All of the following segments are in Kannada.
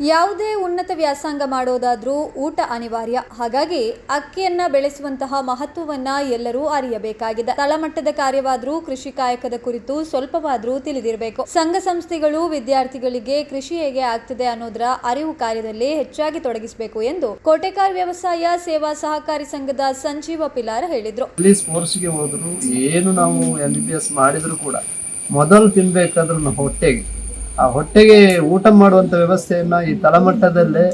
ಯಾವುದೇ ಉನ್ನತ ವ್ಯಾಸಂಗ ಮಾಡೋದಾದ್ರೂ ಊಟ ಅನಿವಾರ್ಯ. ಹಾಗಾಗಿ ಅಕ್ಕಿಯನ್ನ ಬೆಳೆಸುವಂತಹ ಮಹತ್ವವನ್ನ ಎಲ್ಲರೂ ಅರಿಯಬೇಕಾಗಿದೆ. ತಳಮಟ್ಟದ ಕಾರ್ಯವಾದ್ರೂ ಕೃಷಿ ಕಾಯಕದ ಕುರಿತು ಸ್ವಲ್ಪವಾದ್ರೂ ತಿಳಿದಿರಬೇಕು. ಸಂಘ ಸಂಸ್ಥೆಗಳು ವಿದ್ಯಾರ್ಥಿಗಳಿಗೆ ಕೃಷಿ ಹೇಗೆ ಆಗ್ತದೆ ಅನ್ನೋದರ ಅರಿವು ಕಾರ್ಯದಲ್ಲಿ ಹೆಚ್ಚಾಗಿ ತೊಡಗಿಸಬೇಕು ಎಂದು ಕೋಟೆಕಾರ್ ವ್ಯವಸಾಯ ಸೇವಾ ಸಹಕಾರಿ ಸಂಘದ ಸಂಜೀವ ಪಿಲಾರ್ ಹೇಳಿದ್ರು. ಏನು ನಾವು ಮಾಡಿದ್ರು ಕೂಡ ಮೊದಲು ತಿನ್ಬೇಕಾದ್ರೂ ಹೊಟ್ಟೆಗೆ. ಆ ಹೊಟ್ಟೆಗೆ ಊಟ ಮಾಡುವಂಥ ವ್ಯವಸ್ಥೆಯನ್ನು ಈ ತಳಮಟ್ಟದಲ್ಲೇ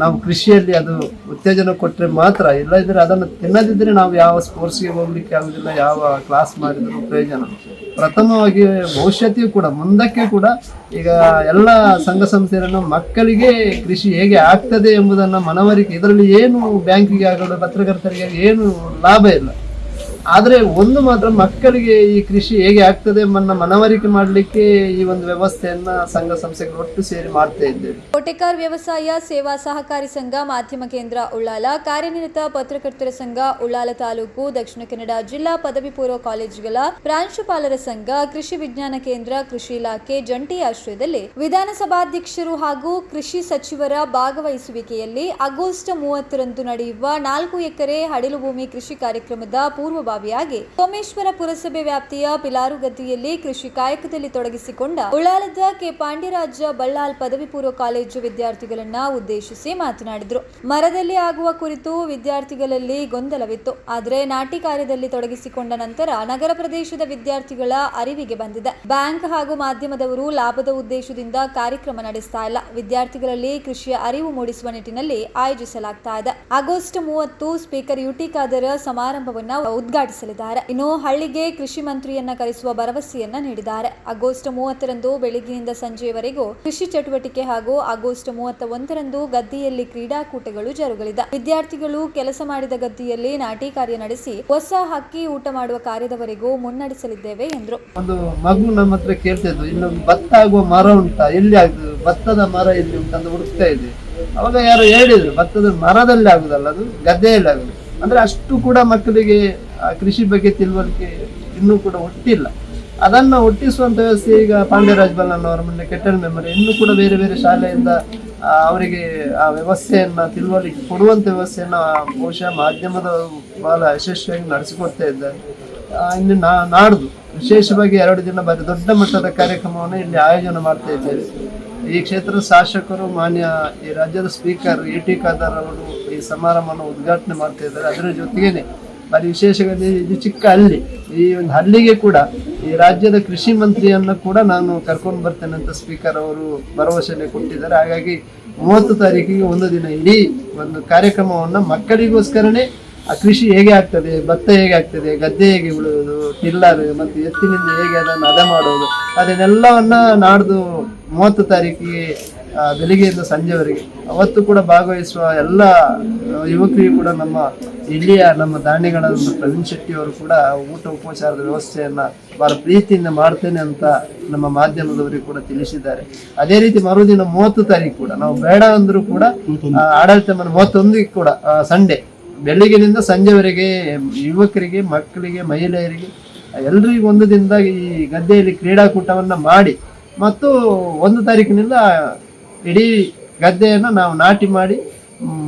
ನಾವು ಕೃಷಿಯಲ್ಲಿ ಅದು ಉತ್ತೇಜನ ಕೊಟ್ಟರೆ ಮಾತ್ರ ಇಲ್ಲದಿದ್ದರೆ ಅದನ್ನು ತಿನ್ನದಿದ್ರೆ ನಾವು ಯಾವ ಸ್ಪೋರ್ಟ್ಸ್ಗೆ ಹೋಗ್ಲಿಕ್ಕೆ ಆಗುದಿಲ್ಲ, ಯಾವ ಕ್ಲಾಸ್ ಮಾಡಿದ್ರು ಪ್ರಯೋಜನ. ಪ್ರಥಮವಾಗಿ ಭವಿಷ್ಯತ್ತಿಯೂ ಕೂಡ, ಮುಂದಕ್ಕೆ ಕೂಡ ಈಗ ಎಲ್ಲ ಸಂಘ ಸಂಸ್ಥೆಯನ್ನು ಮಕ್ಕಳಿಗೆ ಕೃಷಿ ಹೇಗೆ ಆಗ್ತದೆ ಎಂಬುದನ್ನು ಮನವರಿಕೆ, ಇದರಲ್ಲಿ ಏನು ಬ್ಯಾಂಕಿಗೆ ಆಗಲು, ಪತ್ರಕರ್ತರಿಗೆ ಏನು ಲಾಭ ಇಲ್ಲ. ಆದರೆ ಒಂದು ಮಾತ್ರ ಮಕ್ಕಳಿಗೆ ಈ ಕೃಷಿ ಹೇಗೆ ಆಗ್ತದೆ ಎಂಬನ್ನ ಮನವರಿಕೆ ಮಾಡಲಿಕ್ಕೆ ಈ ಒಂದು ವ್ಯವಸ್ಥೆಯನ್ನ ಸಂಘ ಸಂಸ್ಥೆಗಳು ಒಟ್ಟು ಸೇರಿ ಮಾಡ್ತಾ ಇದ್ದೇವೆ. ಕೋಟೆಕಾರ್ ವ್ಯವಸಾಯ ಸೇವಾ ಸಹಕಾರಿ ಸಂಘ, ಮಾಧ್ಯಮ ಕೇಂದ್ರ ಉಳ್ಳಾಲ, ಕಾರ್ಯನಿರತ ಪತ್ರಕರ್ತರ ಸಂಘ, ಉಳ್ಳಾಲ ತಾಲೂಕು, ದಕ್ಷಿಣ ಕನ್ನಡ ಜಿಲ್ಲಾ ಪದವಿ ಪೂರ್ವ ಕಾಲೇಜುಗಳ ಪ್ರಾಂಶುಪಾಲರ ಸಂಘ, ಕೃಷಿ ವಿಜ್ಞಾನ ಕೇಂದ್ರ, ಕೃಷಿ ಇಲಾಖೆ ಜಂಟಿ ಆಶ್ರಯದಲ್ಲಿ ವಿಧಾನಸಭಾಧ್ಯಕ್ಷರು ಹಾಗೂ ಕೃಷಿ ಸಚಿವರ ಭಾಗವಹಿಸುವಿಕೆಯಲ್ಲಿ ಆಗಸ್ಟ್ ಮೂವತ್ತರಂದು ನಡೆಯುವ ನಾಲ್ಕು ಎಕರೆ ಹಡಿಲು ಭೂಮಿ ಕೃಷಿ ಕಾರ್ಯಕ್ರಮದ ಪೂರ್ವಭಾವಿಯಾಗಿ ಸೋಮೇಶ್ವರ ಪುರಸಭೆ ವ್ಯಾಪ್ತಿಯ ಪಿಲಾರುಗದ್ದಿಯಲ್ಲಿ ಕೃಷಿ ಕಾಯಕದಲ್ಲಿ ತೊಡಗಿಸಿಕೊಂಡ ಉಳ್ಳಾಲದ ಕೆ ಪಾಂಡ್ಯರಾಜ ಬಳ್ಳಾಲ್ ಪದವಿ ಪೂರ್ವ ಕಾಲೇಜು ವಿದ್ಯಾರ್ಥಿಗಳನ್ನ ಉದ್ದೇಶಿಸಿ ಮಾತನಾಡಿದರು. ಮರದಲ್ಲಿ ಆಗುವ ಕುರಿತು ವಿದ್ಯಾರ್ಥಿಗಳಲ್ಲಿ ಗೊಂದಲವಿತ್ತು. ಆದರೆ ನಾಟಿ ಕಾರ್ಯದಲ್ಲಿ ತೊಡಗಿಸಿಕೊಂಡ ನಂತರ ನಗರ ಪ್ರದೇಶದ ವಿದ್ಯಾರ್ಥಿಗಳ ಅರಿವಿಗೆ ಬಂದಿದೆ. ಬ್ಯಾಂಕ್ ಹಾಗೂ ಮಾಧ್ಯಮದವರು ಲಾಭದ ಉದ್ದೇಶದಿಂದ ಕಾರ್ಯಕ್ರಮ ನಡೆಸ್ತಾ ಇಲ್ಲ. ವಿದ್ಯಾರ್ಥಿಗಳಲ್ಲಿ ಕೃಷಿಯ ಅರಿವು ಮೂಡಿಸುವ ನಿಟ್ಟಿನಲ್ಲಿ ಆಯೋಜಿಸಲಾಗ್ತಾ ಇದೆ. ಆಗಸ್ಟ್ ಮೂವತ್ತು ಸ್ಪೀಕರ್ ಯುಟಿ ಖಾದರ್ ಸಮಾರಂಭವನ್ನ ಉದ್ಘಾಟಿಸಲಿದ್ದಾರೆ ಇನ್ನು ಹಳ್ಳಿಗೆ ಕೃಷಿ ಮಂತ್ರಿಯನ್ನ ಕರೆಸುವ ಭರವಸೆಯನ್ನ ನೀಡಿದ್ದಾರೆ. ಆಗಸ್ಟ್ ಮೂವತ್ತರಂದು ಬೆಳಗ್ಗಿನಿಂದ ಸಂಜೆಯವರೆಗೂ ಕೃಷಿ ಚಟುವಟಿಕೆ ಹಾಗೂ ಆಗಸ್ಟ್ ಮೂವತ್ತ ಒಂದರಂದು ಗದ್ದೆಯಲ್ಲಿ ಕ್ರೀಡಾಕೂಟಗಳು ಜರುಗಲಿದೆ. ವಿದ್ಯಾರ್ಥಿಗಳು ಕೆಲಸ ಮಾಡಿದ ಗದ್ದೆಯಲ್ಲಿ ನಾಟಿ ಕಾರ್ಯ ನಡೆಸಿ ಹೊಸ ಹಕ್ಕಿ ಊಟ ಮಾಡುವ ಕಾರ್ಯದವರೆಗೂ ಮುನ್ನಡೆಸಲಿದ್ದೇವೆ ಎಂದರು. ಒಂದು ಮಗು ಕೇಳ್ತಿದ್ರು ಇನ್ನು ಭತ್ತ ಆಗುವ ಮರ ಉಂಟಾ, ಎಲ್ಲಿ ಆಗ್ತದೆ ಭತ್ತದ ಮರ ಎಲ್ಲಿ ಹುಡುಕ್ತಾ ಇದೆ ಅವಾಗ ಯಾರು ಹೇಳಿದ್ರು, ಭತ್ತದ ಮರದಲ್ಲಿ ಆಗುದಲ್ಲ ಅದು, ಗದ್ದೆಯಲ್ಲಿ ಆಗುದು. ಅಂದ್ರೆ ಅಷ್ಟು ಕೂಡ ಮಕ್ಕಳಿಗೆ ಕೃಷಿ ಬಗ್ಗೆ ತಿಳುವಳಿಕೆ ಇನ್ನೂ ಕೂಡ ಒಟ್ಟಿಲ್ಲ ಅದನ್ನ ಹುಟ್ಟಿಸುವಂಥ ವ್ಯವಸ್ಥೆ ಈಗ ಪಾಂಡ್ಯರಾಜ್ ಬಲ್ಲನ್ ಅವರ ಮೊನ್ನೆ ಕೆಟ್ಟಲ್ ಮೆಮೊರಿ ಇನ್ನೂ ಕೂಡ ಬೇರೆ ಬೇರೆ ಶಾಲೆಯಿಂದ ಅವರಿಗೆ ಆ ವ್ಯವಸ್ಥೆಯನ್ನು, ತಿಳುವಳಿಕೆ ಕೊಡುವಂತ ವ್ಯವಸ್ಥೆಯನ್ನ ಬಹುಶಃ ಮಾಧ್ಯಮದ ಬಹಳ ಯಶಸ್ವಿಯಾಗಿ ನಡೆಸಿಕೊಡ್ತಾ ಇದ್ದಾರೆ. ಇನ್ನು ನಾ, ನಾಡ್ದು ವಿಶೇಷವಾಗಿ ಎರಡು ದಿನ ಬಾರಿ ದೊಡ್ಡ ಮಟ್ಟದ ಕಾರ್ಯಕ್ರಮವನ್ನು ಇಲ್ಲಿ ಆಯೋಜನೆ ಮಾಡ್ತಾ ಇದ್ದೇವೆ. ಈ ಕ್ಷೇತ್ರದ ಶಾಸಕರು, ಮಾನ್ಯ ಈ ರಾಜ್ಯದ ಸ್ಪೀಕರ್ ಎ ಟಿ ಖಾದರ್ ಅವರು ಈ ಸಮಾರಂಭವನ್ನು ಉದ್ಘಾಟನೆ ಮಾಡ್ತಾ ಇದ್ದಾರೆ. ಅದರ ಜೊತೆಗೇನೆ ಬಾರಿ ವಿಶೇಷವಾಗಿ ಇದು ಚಿಕ್ಕ ಹಳ್ಳಿ. ಈ ಒಂದು ಹಳ್ಳಿಗೆ ಕೂಡ ಈ ರಾಜ್ಯದ ಕೃಷಿ ಮಂತ್ರಿಯನ್ನು ಕೂಡ ನಾನು ಕರ್ಕೊಂಡು ಬರ್ತೇನೆ ಅಂತ ಸ್ಪೀಕರ್ ಅವರು ಭರವಸೆನೆ ಕೊಟ್ಟಿದ್ದಾರೆ. ಹಾಗಾಗಿ ಮೂವತ್ತು ತಾರೀಕಿಗೆ ಒಂದು ದಿನ ಇಡೀ ಒಂದು ಕಾರ್ಯಕ್ರಮವನ್ನು ಮಕ್ಕಳಿಗೋಸ್ಕರನೇ ಆ ಕೃಷಿ ಹೇಗೆ ಆಗ್ತದೆ, ಭತ್ತ ಹೇಗೆ ಆಗ್ತದೆ, ಗದ್ದೆ ಹೇಗೆ ಉಳುವುದು, ಟಿಲ್ಲರ್ ಮತ್ತು ಎತ್ತಿನಿಂದ ಹೇಗೆ ಅದನ್ನು ಅದ ಮಾಡೋದು ಅದನ್ನೆಲ್ಲವನ್ನ ನಾಡ್ದು ಮೂವತ್ತು ತಾರೀಕಿಗೆ ಬೆಳಿಗ್ಗೆಯಿಂದ ಸಂಜೆವರೆಗೆ. ಅವತ್ತು ಕೂಡ ಭಾಗವಹಿಸುವ ಎಲ್ಲ ಯುವಕರಿಗೂ ಕೂಡ ನಮ್ಮ ಇಲ್ಲಿಯ ನಮ್ಮ ದಾಂಡಿಗಳಾದ ಪ್ರವೀಣ್ ಶೆಟ್ಟಿ ಅವರು ಕೂಡ ಊಟ ಉಪಚಾರದ ವ್ಯವಸ್ಥೆಯನ್ನು ಬಹಳ ಪ್ರೀತಿಯಿಂದ ಮಾಡ್ತೇನೆ ಅಂತ ನಮ್ಮ ಮಾಧ್ಯಮದವರಿಗೆ ಕೂಡ ತಿಳಿಸಿದ್ದಾರೆ. ಅದೇ ರೀತಿ ಮರುದಿನ ಮೂವತ್ತು ತಾರೀಕು ಕೂಡ, ನಾವು ಬೇಡ ಅಂದರೂ ಕೂಡ ಆಡಳಿತ ಮನೆ ಮೂವತ್ತೊಂದಿಗೆ ಕೂಡ ಸಂಡೇ ಬೆಳಗ್ಗಿನಿಂದ ಸಂಜೆವರೆಗೆ ಯುವಕರಿಗೆ, ಮಕ್ಕಳಿಗೆ, ಮಹಿಳೆಯರಿಗೆ, ಎಲ್ರಿಗೂ ಒಂದು ದಿನದಾಗ ಈ ಗದ್ದೆಯಲ್ಲಿ ಕ್ರೀಡಾಕೂಟವನ್ನು ಮಾಡಿ, ಮತ್ತು ಒಂದು ತಾರೀಕಿನಿಂದ ಇಡೀ ಗದ್ದೆಯನ್ನು ನಾವು ನಾಟಿ ಮಾಡಿ,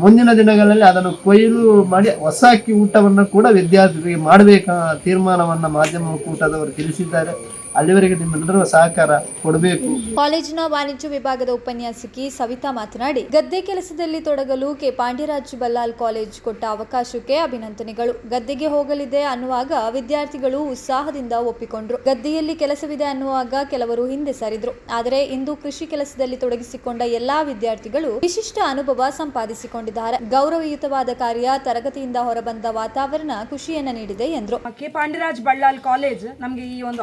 ಮುಂದಿನ ದಿನಗಳಲ್ಲಿ ಅದನ್ನು ಕೊಯ್ಲು ಮಾಡಿ ಹೊಸ ಅಕ್ಕಿ ಊಟವನ್ನು ಕೂಡ ವಿದ್ಯಾರ್ಥಿಗಳಿಗೆ ಮಾಡಬೇಕ ತೀರ್ಮಾನವನ್ನು ಮಾಧ್ಯಮ ಒಕ್ಕೂಟದವರು ತಿಳಿಸಿದ್ದಾರೆ. ಅಲ್ಲಿವರೆಗೆ ನಿಮ್ಮೆಲ್ಲರೂ ಸಹಕಾರ ಕೊಡಬೇಕು. ಕಾಲೇಜಿನ ವಾಣಿಜ್ಯ ವಿಭಾಗದ ಉಪನ್ಯಾಸಕಿ ಸವಿತಾ ಮಾತನಾಡಿ ಗದ್ದೆ ಕೆಲಸದಲ್ಲಿ ತೊಡಗಲು ಕೆ. ಪಾಂಡ್ಯರಾಜ್ ಬಲ್ಲಾಲ್ ಕಾಲೇಜ್ ಕೊಟ್ಟ ಅವಕಾಶಕ್ಕೆ ಅಭಿನಂದನೆಗಳು. ಗದ್ದೆಗೆ ಹೋಗಲಿದೆ ಅನ್ನುವಾಗ ವಿದ್ಯಾರ್ಥಿಗಳು ಉತ್ಸಾಹದಿಂದ ಒಪ್ಪಿಕೊಂಡ್ರು. ಗದ್ದೆಯಲ್ಲಿ ಕೆಲಸವಿದೆ ಅನ್ನುವಾಗ ಕೆಲವರು ಹಿಂದೆ ಸರಿದ್ರು. ಆದರೆ ಇಂದು ಕೃಷಿ ಕೆಲಸದಲ್ಲಿ ತೊಡಗಿಸಿಕೊಂಡ ಎಲ್ಲಾ ವಿದ್ಯಾರ್ಥಿಗಳು ವಿಶಿಷ್ಟ ಅನುಭವ ಸಂಪಾದಿಸಿಕೊಂಡಿದ್ದಾರೆ. ಗೌರವಯುತವಾದ ಕಾರ್ಯ ತರಗತಿಯಿಂದ ಹೊರಬಂದ ವಾತಾವರಣ ಖುಷಿಯನ್ನ ನೀಡಿದೆ ಎಂದರು. ಕೆ. ಪಾಂಡ್ಯರಾಜ್ ಬಳ್ಳಾಲ್ ಕಾಲೇಜ್ ನಮಗೆ ಈ ಒಂದು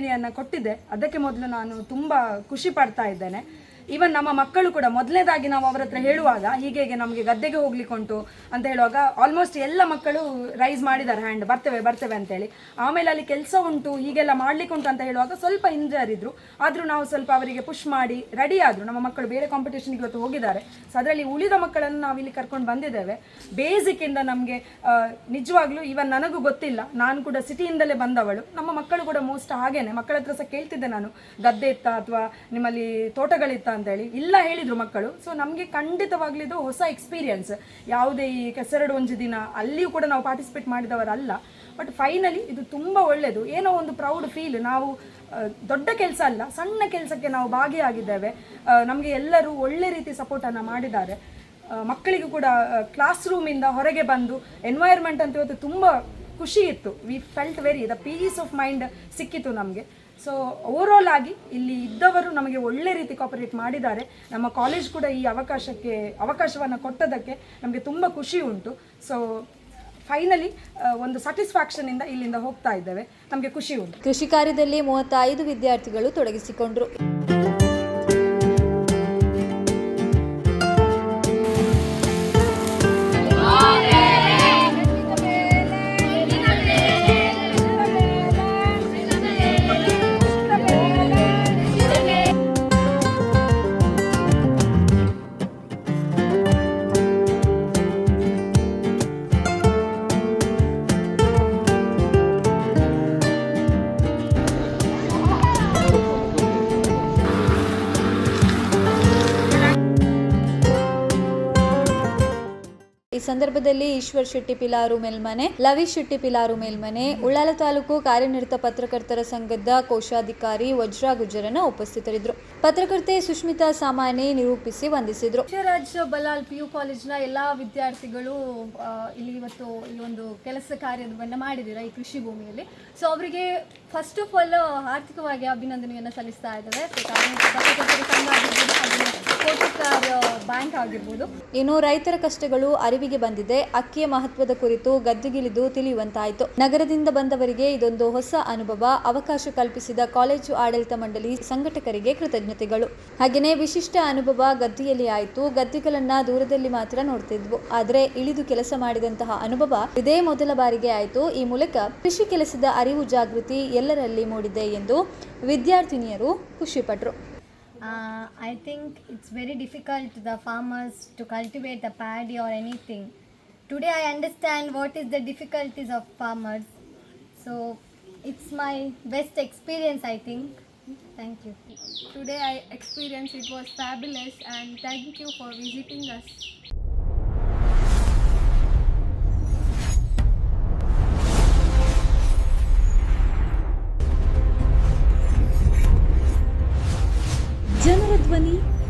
ಅಪಾರ್ಚುನಿಟಿಯನ್ನು ಕೊಟ್ಟಿದೆ. ಅದಕ್ಕೆ ಮೊದಲು ನಾನು ತುಂಬ ಖುಷಿ ಪಡ್ತಾ ಇದ್ದೇನೆ. ಈವನ್ ನಮ್ಮ ಮಕ್ಕಳು ಕೂಡ ಮೊದಲನೇದಾಗಿ ನಾವು ಅವರ ಹತ್ರ ಹೇಳುವಾಗ ಹೀಗೆ ನಮಗೆ ಗದ್ದೆಗೆ ಹೋಗ್ಲಿಕ್ಕೆ ಉಂಟು ಅಂತ ಹೇಳುವಾಗ ಆಲ್ಮೋಸ್ಟ್ ಎಲ್ಲ ಮಕ್ಕಳು ರೈಸ್ ಮಾಡಿದ್ದಾರೆ ಹ್ಯಾಂಡ್ ಬರ್ತೇವೆ ಬರ್ತೇವೆ ಅಂತೇಳಿ. ಆಮೇಲೆ ಅಲ್ಲಿ ಕೆಲಸ ಉಂಟು, ಹೀಗೆಲ್ಲ ಮಾಡ್ಲಿಕ್ಕೆ ಉಂಟು ಅಂತ ಹೇಳುವಾಗ ಸ್ವಲ್ಪ ಹಿಂಜರಿದ್ರು ಆದರೂ ನಾವು ಸ್ವಲ್ಪ ಅವರಿಗೆ ಪುಷ್ ಮಾಡಿ ರೆಡಿ ಆದರು. ನಮ್ಮ ಮಕ್ಕಳು ಬೇರೆ ಕಾಂಪಿಟೇಷನ್ಗೆ ಇವತ್ತು ಹೋಗಿದ್ದಾರೆ. ಸೊ ಅದರಲ್ಲಿ ಉಳಿದ ಮಕ್ಕಳನ್ನು ನಾವು ಇಲ್ಲಿ ಕರ್ಕೊಂಡು ಬಂದಿದ್ದೇವೆ. ಬೇಸಿಕ್ಕಿಂದ ನಮಗೆ ನಿಜವಾಗ್ಲೂ ಇವನ್ ನನಗೂ ಗೊತ್ತಿಲ್ಲ. ನಾನು ಕೂಡ ಸಿಟಿಯಿಂದಲೇ ಬಂದವಳು. ನಮ್ಮ ಮಕ್ಕಳು ಕೂಡ ಮೋಸ್ಟ್ ಹಾಗೇನೆ. ಮಕ್ಕಳ ಹತ್ರ ಸಹ ಕೇಳ್ತಿದ್ದೆ ನಾನು. ಗದ್ದೆ ಇತ್ತ ಅಥವಾ ನಿಮ್ಮಲ್ಲಿ ತೋಟಗಳಿತ್ತ ಅಂತೇಳಿ ಇಲ್ಲ ಹೇಳಿದ್ರು ಮಕ್ಕಳು. ಸೊ ನಮಗೆ ಖಂಡಿತವಾಗ್ಲಿದ್ದು ಹೊಸ ಎಕ್ಸ್ಪೀರಿಯನ್ಸ್ ಯಾವುದೇ ಈ ಕೆಸರಡು ಒಂದು ದಿನ ಅಲ್ಲಿಯೂ ಕೂಡ ನಾವು ಪಾರ್ಟಿಸಿಪೇಟ್ ಮಾಡಿದವರಲ್ಲ. ಬಟ್ ಫೈನಲಿ ಇದು ತುಂಬ ಒಳ್ಳೆಯದು ಏನೋ ಒಂದು ಪ್ರೌಡ್ ಫೀಲ್ ನಾವು ದೊಡ್ಡ ಕೆಲಸ ಅಲ್ಲ, ಸಣ್ಣ ಕೆಲಸಕ್ಕೆ ನಾವು ಭಾಗಿಯಾಗಿದ್ದೇವೆ. ನಮಗೆ ಎಲ್ಲರೂ ಒಳ್ಳೆ ರೀತಿ ಸಪೋರ್ಟನ್ನು ಮಾಡಿದ್ದಾರೆ. ಮಕ್ಕಳಿಗೂ ಕೂಡ ಕ್ಲಾಸ್ ರೂಮಿಂದ ಹೊರಗೆ ಬಂದು ಎನ್ವೈರ್ಮೆಂಟ್ ಅಂತ ಇವತ್ತು ತುಂಬ ಖುಷಿ ಇತ್ತು. We felt very the peace of mind ಸಿಕ್ಕಿತು ನಮಗೆ. ಸೊ ಓವರ್ಆಲ್ ಆಗಿ ಇಲ್ಲಿ ಇದ್ದವರು ನಮಗೆ ಒಳ್ಳೆ ರೀತಿ ಕಾಪರೇಟ್ ಮಾಡಿದ್ದಾರೆ. ನಮ್ಮ ಕಾಲೇಜ್ ಕೂಡ ಈ ಅವಕಾಶಕ್ಕೆ, ಅವಕಾಶವನ್ನು ಕೊಟ್ಟದಕ್ಕೆ ನಮಗೆ ತುಂಬ ಖುಷಿ ಉಂಟು. ಸೊ ಫೈನಲಿ ಒಂದು ಸ್ಯಾಟಿಸ್ಫ್ಯಾಕ್ಷನಿಂದ ಇಲ್ಲಿಂದ ಹೋಗ್ತಾ ಇದ್ದೇವೆ. ನಮಗೆ ಖುಷಿ ಉಂಟು. ಕೃಷಿ ಕಾರ್ಯದಲ್ಲಿ ಮೂವತ್ತೈದು ವಿದ್ಯಾರ್ಥಿಗಳು ತೊಡಗಿಸಿಕೊಂಡರು. ಸಂದರ್ಭದಲ್ಲಿ ಈಶ್ವರ್ ಶೆಟ್ಟಿ ಪಿಲಾರು ಮೇಲ್ಮನೆ, ಲವಿ ಶೆಟ್ಟಿ ಪಿಲಾರು ಮೇಲ್ಮನೆ, ಉಳ್ಳಾಲ ತಾಲೂಕು ಕಾರ್ಯನಿರತ ಪತ್ರಕರ್ತರ ಸಂಘದ ಕೋಶಾಧಿಕಾರಿ ವಜ್ರ ಗುಜರನ ಉಪಸ್ಥಿತರಿದ್ದರು. ಪತ್ರಕರ್ತೆ ಸುಷ್ಮಿತಾ ಸಾಮಾನಿ ನಿರೂಪಿಸಿ ವಂದಿಸಿದ್ರು. ವಿಜಯರಾಜ್ ಬಲಾಲ್ ಪಿ ಯು ಕಾಲೇಜ್ನ ಎಲ್ಲಾ ವಿದ್ಯಾರ್ಥಿಗಳು ಇಲ್ಲಿ ಇವತ್ತು ಈ ಒಂದು ಕೆಲಸ ಕಾರ್ಯವನ್ನು ಮಾಡಿದ್ದೀರಾ ಈ ಕೃಷಿ ಭೂಮಿಯಲ್ಲಿ? ಸೊ ಅವರಿಗೆ ಫಸ್ಟ್ ಆಫ್ ಆಲ್ ಆರ್ಥಿಕವಾಗಿ ಅಭಿನಂದನೆಯನ್ನು ಸಲ್ಲಿಸ್ತಾ ಇದ್ದಾವೆ ಬ್ಯಾಂಕ್ ಆಗಿರ್ಬೋದು. ಇನ್ನು ರೈತರ ಕಷ್ಟಗಳು ಅರಿವಿಗೆ ಬಂದಿದೆ. ಅಕ್ಕಿಯ ಮಹತ್ವದ ಕುರಿತು ಗದ್ದುಗಿಳಿದು ತಿಳಿಯುವಂತಾಯಿತು. ನಗರದಿಂದ ಬಂದವರಿಗೆ ಇದೊಂದು ಹೊಸ ಅನುಭವ. ಅವಕಾಶ ಕಲ್ಪಿಸಿದ ಕಾಲೇಜು ಆಡಳಿತ ಮಂಡಳಿ ಸಂಘಟಕರಿಗೆ ಕೃತಜ್ಞತೆಗಳು. ಹಾಗೆಯೇ ವಿಶಿಷ್ಟ ಅನುಭವ ಗದ್ದಿಯಲ್ಲಿ ಆಯಿತು. ಗದ್ದೆಗಳನ್ನ ದೂರದಲ್ಲಿ ಮಾತ್ರ ನೋಡ್ತಿದ್ವು. ಆದರೆ ಇಳಿದು ಕೆಲಸ ಮಾಡಿದಂತಹ ಅನುಭವ ಇದೇ ಮೊದಲ ಬಾರಿಗೆ ಆಯಿತು. ಈ ಮೂಲಕ ಕೃಷಿ ಕೆಲಸದ ಅರಿವು ಜಾಗೃತಿ ಎಲ್ಲರಲ್ಲಿ ಮೂಡಿದೆ ಎಂದು ವಿದ್ಯಾರ್ಥಿನಿಯರು ಖುಷಿಪಟ್ಟರು I think it's very difficult the farmers to cultivate the paddy or anything today I understand what is the difficulties of farmers so it's my best experience I think thank you today I experience it was fabulous and thank you for visiting us